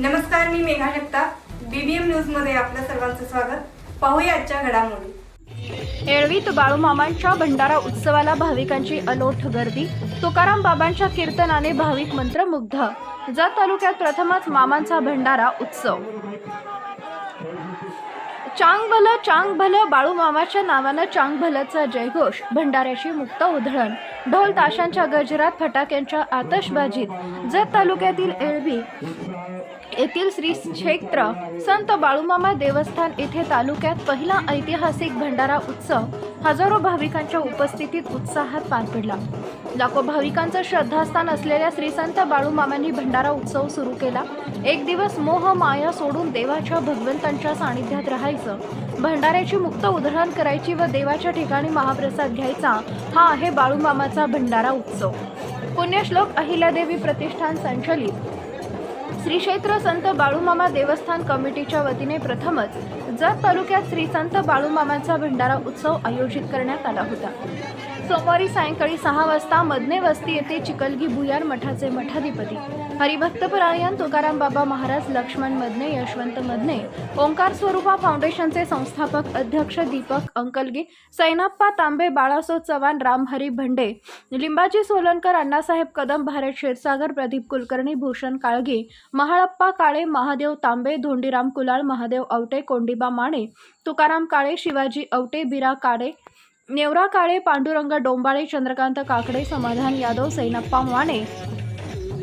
नमस्कार मी मेघा जगताप. बीबीएम न्यूजमध्ये आपलं सर्वांचं स्वागत. पाहूया आजच्या घडामोडी. येळवीत बाळूमामांच्या भंडारा उत्सवाला भाविकांची अलोट गर्दी. तुकाराम बाबांच्या कीर्तनाने भाविक मंत्रमुग्ध. जत तालुक्यात प्रथमच मामांचा भंडारा उत्सव. चांग भलं चांग भलं नावानं चांगभलंचं जयघोष भंडाऱ्याची मुक्त उधळण. ढोल ताशांच्या गजरात फटाक्यांच्या आतषबाजीत. जत तालुक्यातील एळवी येथील श्री क्षेत्र संत बाळूमामा देवस्थान येथे तालुक्यात पहिला ऐतिहासिक भंडारा उत्सव हजारो भाविकांच्या उपस्थितीत उत्साहात पार पडला. लाखो भाविकांचं श्रद्धास्थान असलेल्या श्री संत बाळूमामांनी भंडारा उत्सव सुरू केला. एक दिवस मोह माया सोडून देवाच्या भगवंतांच्या सानिध्यात राहायचं. भंडाऱ्याची मुक्त उधळण करायची व देवाच्या ठिकाणी महाप्रसाद घ्यायचा हा आहे बाळूमामाचा भंडारा उत्सव. पुण्यश्लोक अहिल्यादेवी प्रतिष्ठान संचलित. श्री क्षेत्र संत बाळूमामा देवस्थान कमिटीच्या वतीने प्रथमच जत तालुक्यात श्री संत बाळूमामांचा भंडारा उत्सव आयोजित करण्यात आला होता. सोमवारी सायंकाळी सहा वाजता मदने वस्ती येथे चिकलगी भुयार मठाचे मठाधिपती हरिभक्त परायण तुकाराम बाबा महाराज लक्ष्मण मदने यशवंत मदने ओंकार स्वरूपा फाउंडेशनचे संस्थापक अध्यक्ष दीपक अंकलगे सैनाप्पा तांबे बाळासो चव्हाण रामहरी भंडे लिंबाजी सोलनकर अण्णासाहेब कदम भारत क्षीरसागर प्रदीप कुलकर्णी भूषण काळगे महाळप्पा काळे महादेव तांबे धोंडीराम कुलाळ महादेव आवटे कोंडिबा माने तुकाराम काळे शिवाजी आवटे बिरा काळे नेवरा काळे पांडुरंग डोंबाळे चंद्रकांत काकडे समाधान यादव सैनप्पा माने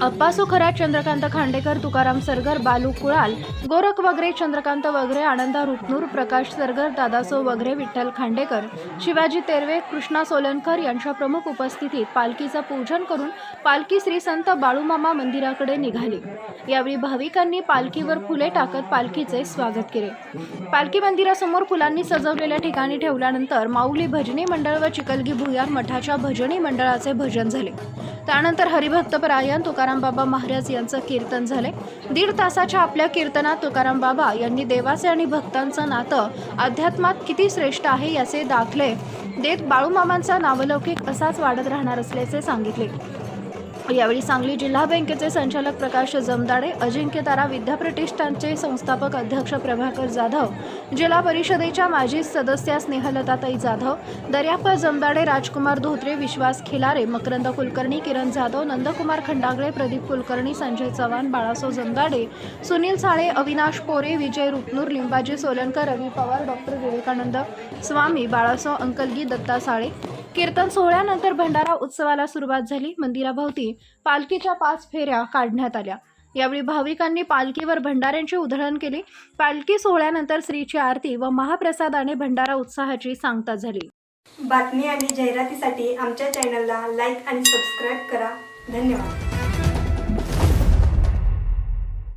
अप्पासो खरा चंद्रकांत खांडेकर तुकाराम सरगर बालू कुळाल गोरख वगैरे चंद्रकांत वगैरे आनंदा रुपनूर प्रकाश सरगर दादासो वगैरे विठ्ठल खांडेकर शिवाजी तेरवे कृष्णा सोलनकर यांच्या प्रमुख उपस्थितीत पालखीचं पूजन करून पालखी श्री संत बाळूमामा मंदिराकडे निघाली. यावेळी भाविकांनी पालखीवर फुले टाकत पालखीचे स्वागत केले. पालखी मंदिरासमोर फुलांनी सजवलेल्या ठिकाणी ठेवल्यानंतर माऊली भजनी मंडळ व चिकलगी भुयार मठाच्या भजनी मंडळाचे भजन झाले. त्यानंतर हरिभक्तपरायण तुकाराम बाबा महाराज यांचं कीर्तन झाले दीड तासाच्या आपल्या कीर्तनात तुकाराम बाबा यांनी देवाचे आणि भक्तांचं नातं अध्यात्मात किती श्रेष्ठ आहे याचे दाखले देत बाळूमामांचा नावलौकिक असाच वाढत राहणार असल्याचे सांगितले. यावेळी सांगली जिल्हा बँकेचे संचालक प्रकाश जमदाडे अजिंक्य तारा विद्याप्रतिष्ठानचे संस्थापक अध्यक्ष प्रभाकर जाधव जिल्हा परिषदेच्या माजी सदस्या स्नेहलताताई जाधव दर्याप्पा जमदाडे राजकुमार धोत्रे विश्वास खिलारे मकरंद कुलकर्णी किरण जाधव नंदकुमार खंडागळे प्रदीप कुलकर्णी संजय चव्हाण बाळासो जमदाडे सुनील साळे अविनाश पोरे विजय रुपनूर लिंबाजी सोलनकर रवी पवार डॉक्टर विवेकानंद स्वामी बाळासो अंकलगी दत्ता साळे कीर्तन सोहळ्यानंतर भंडारा उत्सवाला सुरुवात झाली. मंदिराभोवती पालखीच्या पाच फेऱ्या काढण्यात आल्या. यावेळी भाविकांनी पालखीवर भंडाऱ्यांची उधळण केली. पालखी सोहळ्यानंतर श्रीची आरती व महाप्रसादाने भंडारा उत्साहाची सांगता झाली. बातमी आणि जाहिरातीसाठी आमच्या चॅनलला लाईक आणि सबस्क्राईब करा. धन्यवाद.